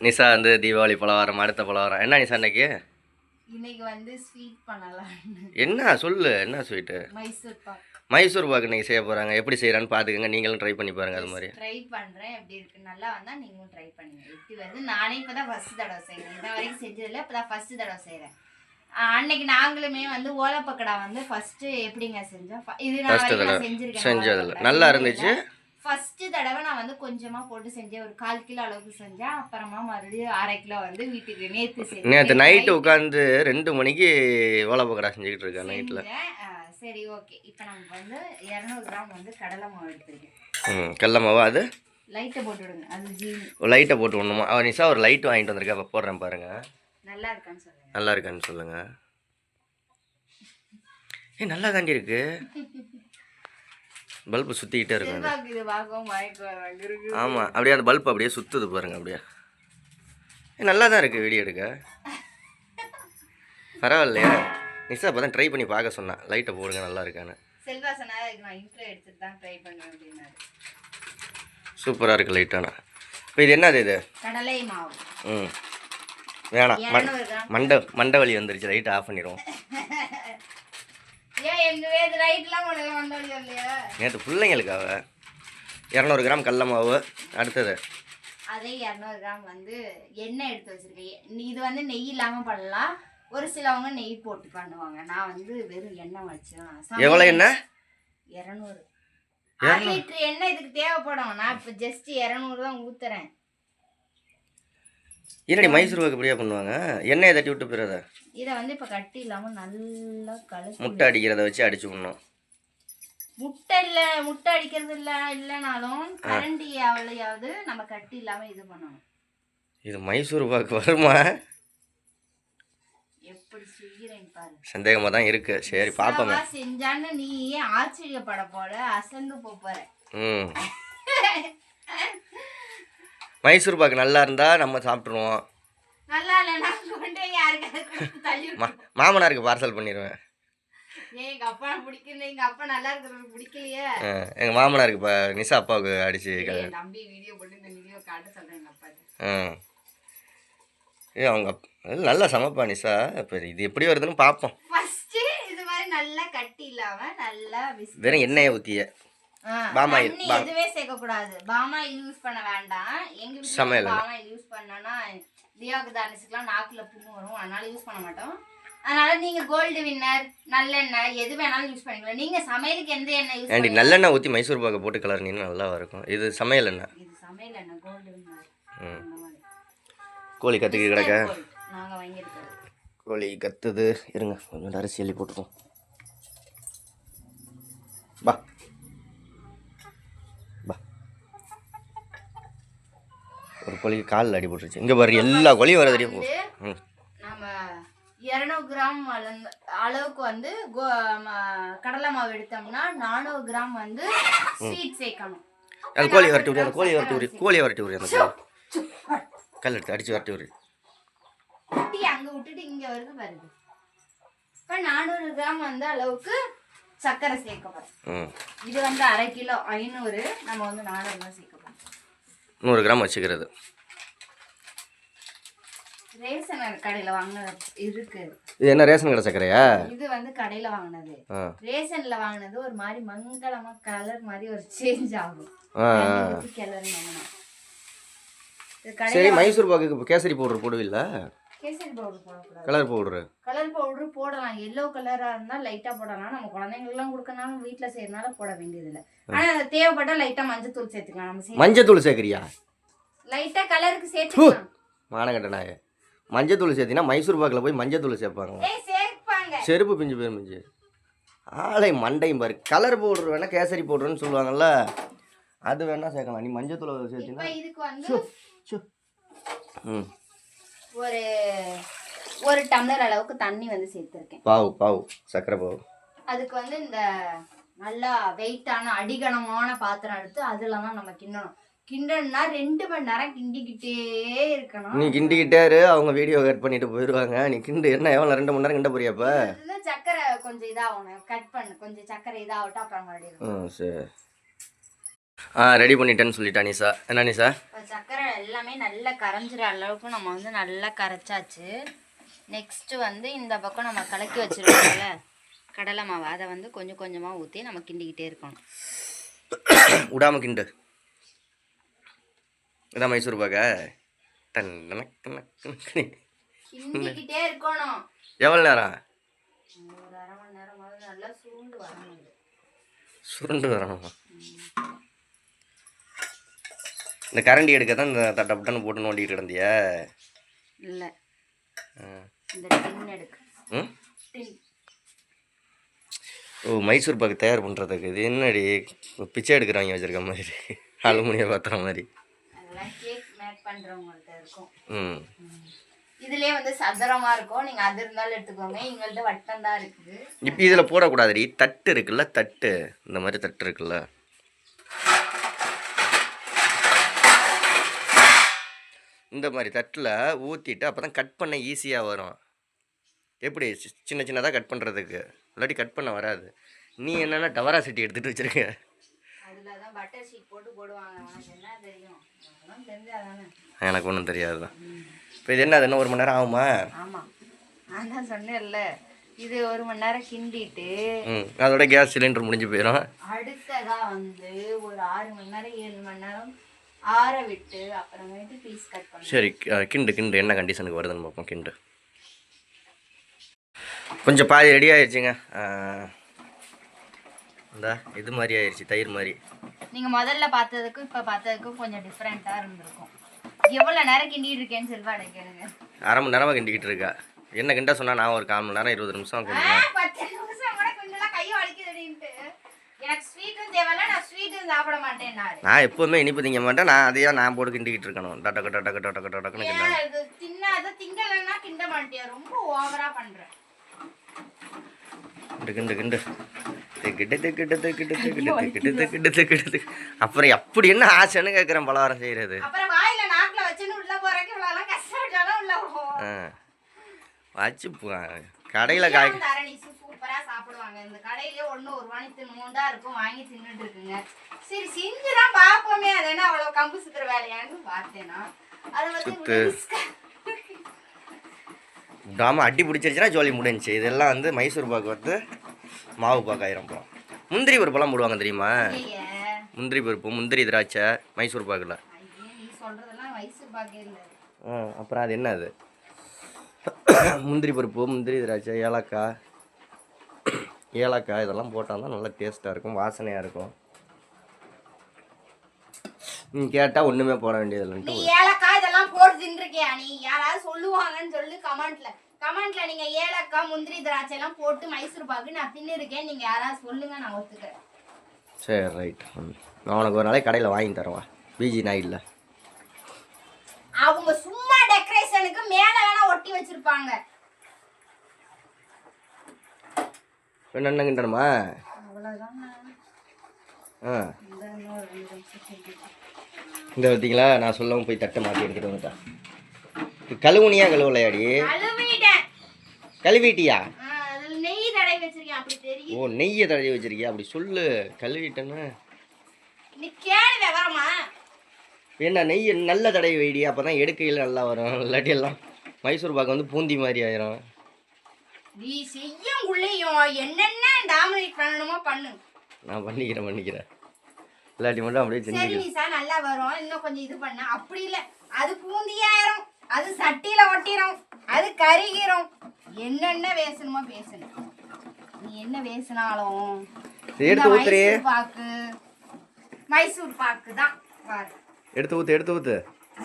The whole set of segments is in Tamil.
நிஷா வந்து தீபாவளி பலகாரம் அடுத்த பலகாரம் என்ன நிஷா இன்னைக்கு? இன்னைக்கு வந்து ஸ்வீட் பண்ணலாம் என்ன? சொல்லு. என்ன ஸ்வீட்டு மைசூர் பாக். மைசூர் பாக்கு இன்னைக்கு செய்ய போகிறாங்க எப்படி செய்கிறான்னு பார்த்துக்கங்க நீங்களும் ட்ரை பண்ணி பாருங்க அது மாதிரி. ட்ரை பண்றேன். எப்படி இருக்கு? நல்லா வந்தா நீங்களும் ட்ரை பண்ணுங்க. எப்படி வருது நானே இப்பதான் ஃபர்ஸ்ட் தடவை செய்றேன். இதை வரைக்கும் செஞ்சதில்ல. இப்பதான் ஃபர்ஸ்ட் தடவை செய்றேன். ஆஹ் அன்னைக்கு நாங்களுமே வந்து ஓலப்பக்கடா வந்து ஃபர்ஸ்ட் எப்படிங்க செஞ்சோம்? இது நான் தடவை. செஞ்சிருக்கேன். செஞ்சதில்ல. நல்லா. இருந்துச்சு. ஃபர்ஸ்ட் தடவை நான் வந்து கொஞ்சமா போட்டு செஞ்சேன். ஒரு கால் கிலோ அளவுக்கு செஞ்சேன். அப்புறமா மறுபடியும் அரை கிலோ வந்து வீட்டுக்கு நேத்து செஞ்சேன். நேற்று நைட்டு உட்காந்து ரெண்டு மணிக்கு ஓலப்பக்கடா செஞ்சுக்கிட்டு இருக்கேன் நைட்டில் சரி ஓகே. இப்போ நமக்கு வந்து இரநூறு கிராம் வந்து கடலை மாவு எடுத்துருக்கேன். ம் கடல மாவா அது? லைட்டை போட்டு விடுங்க. அது லைட்டை போட்டு விடணுமா? அவன் நிஷா ஒரு லைட் வாங்கிட்டு வந்திருக்கா. அப்போ போடுறேன் பாருங்க. நல்லா இருக்கான்னு சொல்லுங்க. நல்லா இருக்கான்னு சொல்லுங்க. ஏ நல்லா தாண்டி இருக்கு. பல்பு சுற்றிக்கிட்டே இருக்கும் ஆமாம் அப்படியே அந்த பல்ப் அப்படியே சுற்றுது பாருங்க அப்படியே. நல்லா தான் இருக்குது வீடியோ எடுக்க. பரவாயில்லையா. நிஷா அப்போ தான் ட்ரை பண்ணி பார்க்க சொன்னேன் லைட்டை போடுங்க நல்லா இருக்கான்னு. சூப்பராக இருக்குது லைட்டான இப்போ இது என்னது இது? ம். வேணாம். மண்டை மண்டை வலி வந்துருச்சு லைட் ஆஃப் பண்ணிடுவோம் நேற்று பிள்ளைங்களுக்காக இரநூறு கிராம் கடல மாவு. அடுத்தது? அதே இரநூறு கிராம் வந்து எண்ணெய் எடுத்து வச்சிருக்கேன். இது வந்து நெய் இல்லாம பண்ணலாம். ஒரு சிலவங்க நெய் போட்டு பண்ணுவாங்க. நான் வந்து வெறும் எண்ணெய் வச்சேன் எவ்வளோ என்ன இரநூறு. அரை லிட்டர் எண்ணெய் இதுக்கு தேவைப்படும். நான் இப்போ ஜஸ்ட் இரநூறு தான் ஊத்துறேன். என்னடி மைசூர் பாக்கு இப்படியா பண்ணுவாங்க? எண்ணெயை தட்டி விட்டு போயிடாத. இதை வந்து இப்போ கட்டி இல்லாம நல்லா கலக்கி முட்டை அடிக்கிறத வச்சு அடிச்சு விடணும். முட்டை இல்ல முட்டை அடிக்கிறது இல்ல இல்லைனாலும் கரண்டி அவளையாவது நம்ம கட்டி இல்லாம இது பண்ணணும். இது மைசூர் பாக்கு வருமா? சந்தேகமாக தான் இருக்குது சரி பார்ப்போங்க செஞ்சான்னு நீ ஆச்சரியப்பட போல அசந்து போற. ம். மைசூர் பாக்கு நல்லா இருந்தால் நம்ம சாப்பிட்ருவோம் மாமனாருக்கு பார்சல் பண்ணிடுவேன் எங்க மாமனாருக்கு இப்போ நிஷா அப்பாவுக்கு அடிச்சு ஏ அவங்க நல்லா சமைப்பா நிஷா இப்போ இது எப்படி வருதுன்னு பார்ப்போம் வெறும் எண்ணெயை ஊற்றிய பாமாயில், எதுவே சேர்க்க கூடாது பாமாயில் யூஸ் பண்ண வேண்டாம். எங்க வீட்டுல சமையல். பாமாயில் யூஸ் பண்ணனா தியாகு தானிசுக்குலாம் நாக்குல புண்ணு வரும். அதனால யூஸ் பண்ண மாட்டோம். அதனால நீங்க கோல்டு வின்னர் நல்லெண்ணெய் எது வேணாலும் யூஸ் பண்ணிக்கலாம். நீங்க சமையலுக்கு எந்த எண்ணெய் யூஸ் பண்ணி நல்லெண்ணெய் ஊற்றி மைசூர் பாக்கை போட்டு கலர்னீங்கன்னா நல்லா இருக்கும்? இது சமையல் எண்ணெய். இது சமையல் எண்ணெய் கோல்டு வின்னர் கோழி கற்றுக்கி கிடக்க? Gold. நாங்க வாங்கியிருக்கோம் கோழி கத்துது. இருங்க கொஞ்சம் அரிசி அள்ளி போட்டுருவோம் பா பா ஒரு கோழிக்கு காலில் அடி போட்டுருச்சு. இங்கே பாரு எல்லா கோழியும் வர தெரியும் நம்ம இரநூறு கிராம் அளவுக்கு வந்து கடலை மாவு எடுத்தோம்னா நானூறு கிராம் வந்து ஸ்வீட் சேர்க்கணும். அது கோழி வரட்டி விடு அந்த கோழி வரட்டி விடு கோழியை வரட்டி விடு அந்த கோழி. கல் எடுத்து அடித்து வரட்டி விடு. குட்டி அங்க விட்டுட்டு இங்க வருது வருது இப்போ நானூறு கிராம் வந்து அளவுக்கு சர்க்கரை சேர்க்க போறோம். ம். இது வந்து அரை கிலோ ஐநூறு நம்ம வந்து நானூறு கிராம் சேர்க்க போறோம். நூறு கிராம் வச்சுக்கிறது. ரேஷன் கடையில வாங்கினது இருக்கு. இது என்ன ரேஷன் கடை சக்கரையா இது வந்து கடையில வாங்கினது. ரேஷன்ல வாங்கினது ஒரு மாதிரி மங்களமா கலர் மாதிரி ஒரு சேஞ்ச் ஆகும். இது சரி மைசூர் இப்போ கேசரி பவுடர் போடுவில்ல? கேசரி பவுடர் போடக்கூடாது. Colour powder. கலர் பவுடர் போடலாம். எல்லோ கலரா இருந்தா லைட்டா போடலாம். நம்ம குழந்தைங்களுக்குலாம் கொடுக்கனாலும் வீட்ல செய்யறதுனால போட வேண்டியது இல்ல ஆனா தேவைப்பட்டா லைட்டா மஞ்சள் தூள் சேர்த்துக்கலாம். நம்ம சேர்த்து மஞ்சத்தூள் சேர்க்குறியா? லைட்டா கலருக்கு சேர்த்துக்கலாம். மானங்கட்ட நாய மஞ்சத்தூள் சேர்த்தினா மைசூர் பாக்கில் போய் மஞ்சத்தூள் சேர்ப்பாங்க. செருப்பு பிஞ்சு போயிரு மிஞ்சு ஆளை மண்டையும் பாரு. கலர் பவுடர் வேணா கேசரி பவுடர்னு சொல்லுவாங்கல்ல அது வேணா சேர்க்கலாம். நீ மஞ்சத்தூள் இப்ப சேர்த்தினா இதுக்கு வந்து சு. ம். ஒரு ஒரு டம்ளர் அளவுக்கு தண்ணி வந்து சேர்த்துருக்கேன். பாவு பாவு. சக்கரை பாவு. அதுக்கு வந்து இந்த நல்லா வெயிட்டான அடிகனமான பாத்திரம் எடுத்து அதுல தான் நம்ம கிண்டணும் கிண்டணும்னா ரெண்டு மணி நேரம் கிண்டிக்கிட்டே இருக்கணும். நீ கிண்டிக்கிட்டே இரு அவங்க வீடியோ கட் பண்ணிட்டு போயிடுவாங்க நீ கிண்டு என்ன எவ்வளோ ரெண்டு மணி நேரம் கிண்ட இதுல சக்கரை கொஞ்சம் இதாகணும். கட் பண்ணு. கொஞ்சம் சக்கரை இதாகட்டும் அப்புறம் மறுபடியும் ம் சரி. ஆ ரெடி பண்ணிட்டேன்னு சொல்லிட்டா நிஷா என்ன நிஷா இப்போ சர்க்கரை எல்லாமே நல்லா கரைஞ்சிற அளவுக்கு நம்ம வந்து நல்லா கரைச்சாச்சு. நெக்ஸ்ட்டு வந்து இந்த பக்கம் நம்ம கலக்கி வச்சுருக்கோம்ல கடலை மாவு. அதை வந்து கொஞ்சம் கொஞ்சமாக ஊற்றி நம்ம கிண்டிக்கிட்டே இருக்கணும். விடாம கிண்டு. இதான் மைசூர் பாக்க எவ்வளோ நேரம். சுருண்டு வரணும். இந்த கரண்டி எடுக்க தான் இந்த தட்டை பட்டன்னு போட்டு நோண்டிட்டு கிடந்தியா. இல்லை. ஓ மைசூர் பாக்கு தயார் பண்ணுறதுக்கு இது என்னடி? பிச்சை எடுக்கிறவங்க வச்சுருக்க மாதிரி. அலுமினிய பாத்திரம் மாதிரி. கேக் மேக் பண்ணுறவங்கள்ட்ட இருக்கும். ம். இதுலயே வந்து சதுரமா இருக்கும். நீங்க அது இருந்தாலும் எடுத்துக்கோங்க. எங்கள்கிட்ட வட்டம் தான் இருக்குது. இப்போ இதில் போடக்கூடாதுடி. தட்டு இருக்குல்ல தட்டு. இந்த மாதிரி தட்டு இருக்குல்ல. இந்த மாதிரி தட்டில் ஊற்றிட்டு அப்போ தான் கட் பண்ண ஈஸியாக வரும். எப்படி? சின்ன சின்னதாக கட் பண்ணுறதுக்கு இல்லாட்டி கட் பண்ண வராது. நீ என்னென்னா டவரா செட்டி எடுத்துகிட்டு வச்சுருக்க? அதுல தான் பட்டர் ஷீட் போட்டு போடுவாங்க. தெரியும்? எனக்கு ஒன்றும் தெரியாது தான் இப்போ இது என்ன அது என்ன ஒரு மணி நேரம் ஆகுமா? ஆமா. நான் தான் சொன்னேன்ல இது ஒரு மணி நேரம் கிண்டிட்டு அதோட கேஸ் சிலிண்டர் முடிஞ்சு போயிடும் அடுத்ததா வந்து ஒரு ஆறு மணி நேரம் ஏழு மணி நேரம் ஆற விட்டு அப்புறமேட்டு பீஸ் கட் பண்ணணும். சரி கிண்டு கிண்டு என்ன கண்டிஷனுக்கு வருதுன்னு பார்ப்போம் கிண்டு. கொஞ்சம் பாதி ரெடி ஆயிடுச்சுங்க இந்தா இது மாதிரி ஆயிடுச்சு தயிர் மாதிரி. நீங்க முதல்ல பார்த்ததுக்கும் இப்ப பார்த்ததுக்கும் கொஞ்சம் டிஃப்ரெண்டா இருந்திருக்கும். எவ்வளவு நேரம் கிண்டிட்டு இருக்கேன்னு செல்வாடை கேளுங்க. அரை மணி நேரமாக கிண்டிக்கிட்டு இருக்கா. என்ன கிண்ட சொன்னால் நான் ஒரு கால் மணி நேரம் இருபது நிமிஷம் நான் எப்போவுமே இனிப்பு திங்க மாட்டேன் நான் அதையே நான் போட்டு கிண்டிக்கிட்டு இருக்கணும். டட்டக்கு டட்டக்கு டட்டக்கு டட்டக்குன்னு கிண்டணும் ஏன் இது தின்னாத திங்கலன்னா கிண்ட மாட்டியா? ரொம்ப ஓவரா பண்ற. கிண்டு கிண்டு கிண்டு. அப்புறம் அப்படி என்ன ஆசைன்னு கேட்குறேன் பலகாரம் செய்கிறது வச்சு கடையில் காய் தரணி சூப்பரா சாப்பிடுவாங்க. இந்த கடையிலே ஒண்ணு ஒரு மணி தின்னுண்டா இருக்கும் வாங்கி தின்னுட்டு இருக்குங்க. சரி செஞ்சுதான் பாப்போமே அது என்ன அவ்வளவு கம்பு சுத்துற வேலையான்னு பார்த்தேனா அது வந்து. விடாமல் அடி பிடிச்சிருச்சுன்னா ஜோலி முடிஞ்சுச்சு. இதெல்லாம் வந்து மைசூர் பாக்கு வந்து மாவு பாக்கு ஆயிரம் போகும் முந்திரி பருப்பெல்லாம் போடுவாங்க தெரியுமா? முந்திரி பருப்பு முந்திரி திராட்சை மைசூர் பாக்கில். அப்புறம் அது என்ன அது? முந்திரி பருப்பு முந்திரி திராட்சை ஏலக்காய். ஏலக்காய் இதெல்லாம் போட்டால் தான் நல்லா டேஸ்ட்டாக இருக்கும் வாசனையாக இருக்கும். நீ கேட்டால் ஒன்றுமே போட வேண்டியதில்லைன்ட்டு ஏலக்காய் இதெல்லாம் போட்டு தின்றுக்கியா நீ? யாராவது சொல்லுவாங்கன்னு சொல்லி கமெண்ட்ல. கமெண்ட்ல நீங்க ஏலக்காய் முந்திரி திராட்சை எல்லாம் போட்டு மைசூர் பாக்கு நான் தின்னுருக்கேன். நீங்க யாராவது சொல்லுங்க நான் ஒத்துக்கிறேன். சரி ரைட் நான் உனக்கு ஒரு நாளைக்கு கடையில் வாங்கி தரவா? பிஜி நான் இல்லை. அவங்க சும்மா டெக்கரேஷனுக்கு மேல வேணா ஒட்டி வச்சிருப்பாங்க. என்ன என்ன கிண்டணுமா? அவ்வளவுதான் ஆ. இந்த பார்த்தீங்களா? நான் சொல்லவும் போய் தட்டை மாற்றி எடுத்துகிட்டு வந்துட்டேன். கழுவுனியா கழுவலையாடி? கழுவிட்டியா? ஓ நெய்யை தடவி வச்சிருக்கியா? அப்படி சொல்லு கழுவிட்டேன்னு. என்ன நெய் நல்ல தடவி வைடி அப்போ தான் எடுக்கையில் நல்லா வரும். இல்லாட்டி எல்லாம் மைசூர் பாக்கு வந்து பூந்தி மாதிரி ஆயிரும். நீ செய்யும் உள்ளேயும். என்னென்ன டாமினேட் பண்ணணுமோ பண்ணு. நான் பண்ணிக்கிறேன் பண்ணிக்கிறேன். இல்லாட்டி மட்டும் அப்படியே நிசா நல்லா வரும். இன்னும் கொஞ்சம் இது பண்ண. அப்படி இல்ல. அது பூந்தியாயிரும் அது சட்டியில ஒட்டிரும் அது கருகிரும். என்னென்ன பேசணுமோ பேசணும் நீ என்ன பேசினாலும் எடுத்து ஊத்துறே. மைசூர் பாக்கு. மைசூர் பாக்கு தான் எடுத்து ஊற்று எடுத்து ஊற்று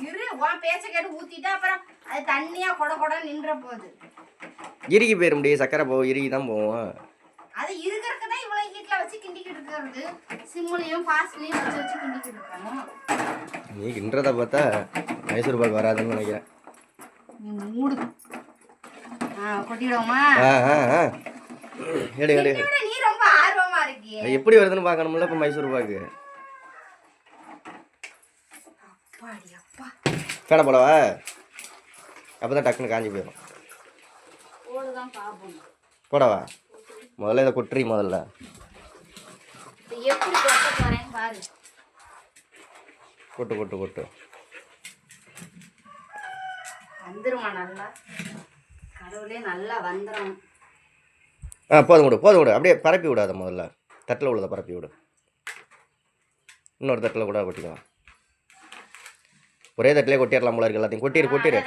இரு உன் பேச்ச கேட்டு ஊத்திட்டு அப்புறம் அது தண்ணியா கொட கொட நின்ற போகுது இறுகி போயிட முடியும் சக்கரை போகும் இறுகி தான் போவோம். அது இருக்கிறதுக்கு தான் இவ்வளவு ஹீட்ல வச்சு கிண்டிக்கிட்டு இருக்கிறது சிம்முலையும் ஃபாஸ்ட்லயும் வச்சு வச்சு கிண்டிக்கிட்டு நீ கிண்டுறத பார்த்தா மைசூர் பாக்கு வராதுன்னு நினைக்கிறேன். மூடு ஆ கொட்டிடுவோமா ஆ ஆ ஆ. எடு எடு. நீ ரொம்ப ஆர்வமா இருக்கியே. எப்படி வருதுன்னு பார்க்கணும்ல இப்போ மைசூர் பாக்கு. பேன போலவா அப்போ தான் டக்குன்னு காஞ்சி போயிடும். போடவா? முதல்ல இதை கொட்டுறி முதல்ல. எப்படி கொட்ட போறேன்னு பாரு. கொட்டு கொட்டு கொட்டு வந்துருமா நல்லா? கடவுளே நல்லா வந்துடும் ஆ போதும் விடு போதும் விடு. அப்படியே பரப்பி விடாத முதல்ல. தட்டில் உள்ளதை பரப்பி விடு. இன்னொரு தட்டில் கூட கொட்டிக்கலாம். ஒரே தட்டிலே கொட்டிடலாம் போல இருக்கு எல்லாத்தையும். கொட்டிடு கொட்டிடு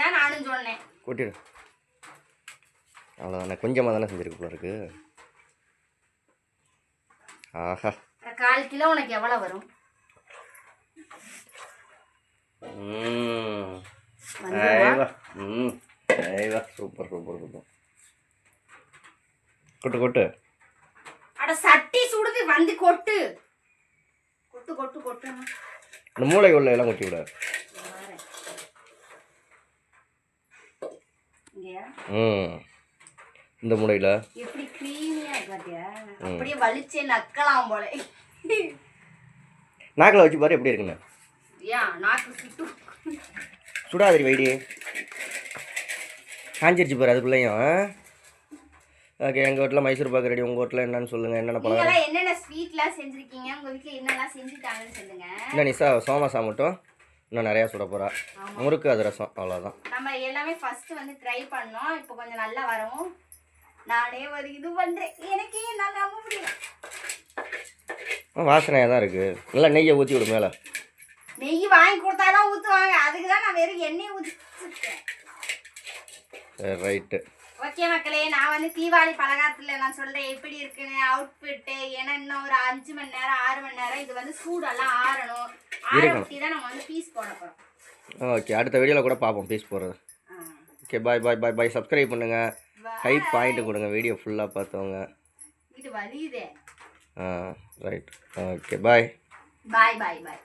கொட்டிடு அவ்வளோதானே கொஞ்சமாக தானே செஞ்சுருக்கு போல இருக்கு. ஆஹா. கால் கிலோ உனக்கு எவ்வளோ வரும்? Super super super. கொட்டு கொட்டு. அட சட்டி சுடுது வந்து கொட்டு. கொட்டு கொட்டு கொட்டு இந்த மூளை உள்ள எல்லாம் கொட்டி விட. ம். இந்த மூளையில். எப்படி க்ரீமியா பாத்தியா அப்படியே வலிச்சே நக்கலாம் போல. நாக்கில் வச்சு பாரு எப்படி இருக்குன்னு. சுடாதிரி வைடி. காஞ்சிருச்சு பாரு அதுக்குள்ளேயும். ஓகே எங்கள் வீட்டில் மைசூர் பாக்கு ரெடி. உங்கள் வீட்டில் என்னன்னு சொல்லுங்கள் என்னென்ன பழம் என்னென்ன ஸ்வீட்லாம் செஞ்சிருக்கீங்க? உங்க வீட்ல என்னெல்லாம் செஞ்சுட்டாங்கன்னு சொல்லுங்க. இன்னும் நிசா சோமாசா மட்டும் இன்னும் நிறையா சுட போகிறா முறுக்கு அதிரசம் அவ்வளோதான் நம்ம எல்லாமே ஃபர்ஸ்ட் வந்து ட்ரை பண்ணோம். இப்போ கொஞ்சம் நல்லா வரவும் நானே ஒரு இது பண்றேன். எனக்கே நல்லா நம்ப முடியல. வாசனையாக தான் இருக்குது நல்லா நெய்யை ஊற்றி விடு மேலே. நெய் வாங்கி கொடுத்தாதான் ஊத்துவாங்க. அதுக்கு தான் நான் வெறும் எண்ணெய் ஊற்றிருக்கேன் சரி ரைட்டு. ஓகே மக்களே நான் வந்து தீபாவளி பலகாரத்தில் நான் சொல்கிறேன் எப்படி இருக்குன்னு அவுட்ஃபிட்டு ஏன்னா இன்னும் ஒரு அஞ்சு மணி நேரம் ஆறு மணி நேரம் இது வந்து சூடெல்லாம் ஆறணும். ஆற ஊற்றி தான் நம்ம வந்து பீஸ் போட போகிறோம் ஓகே அடுத்த வீடியோவில் கூட பார்ப்போம் பீஸ் போடுறது. Okay bye bye bye bye subscribe பண்ணுங்கள் ஹை பாயிண்ட் கொடுங்க வீடியோ ஃபுல்லாக பார்த்தவங்க. ஆ right okay bye bye bye பாய்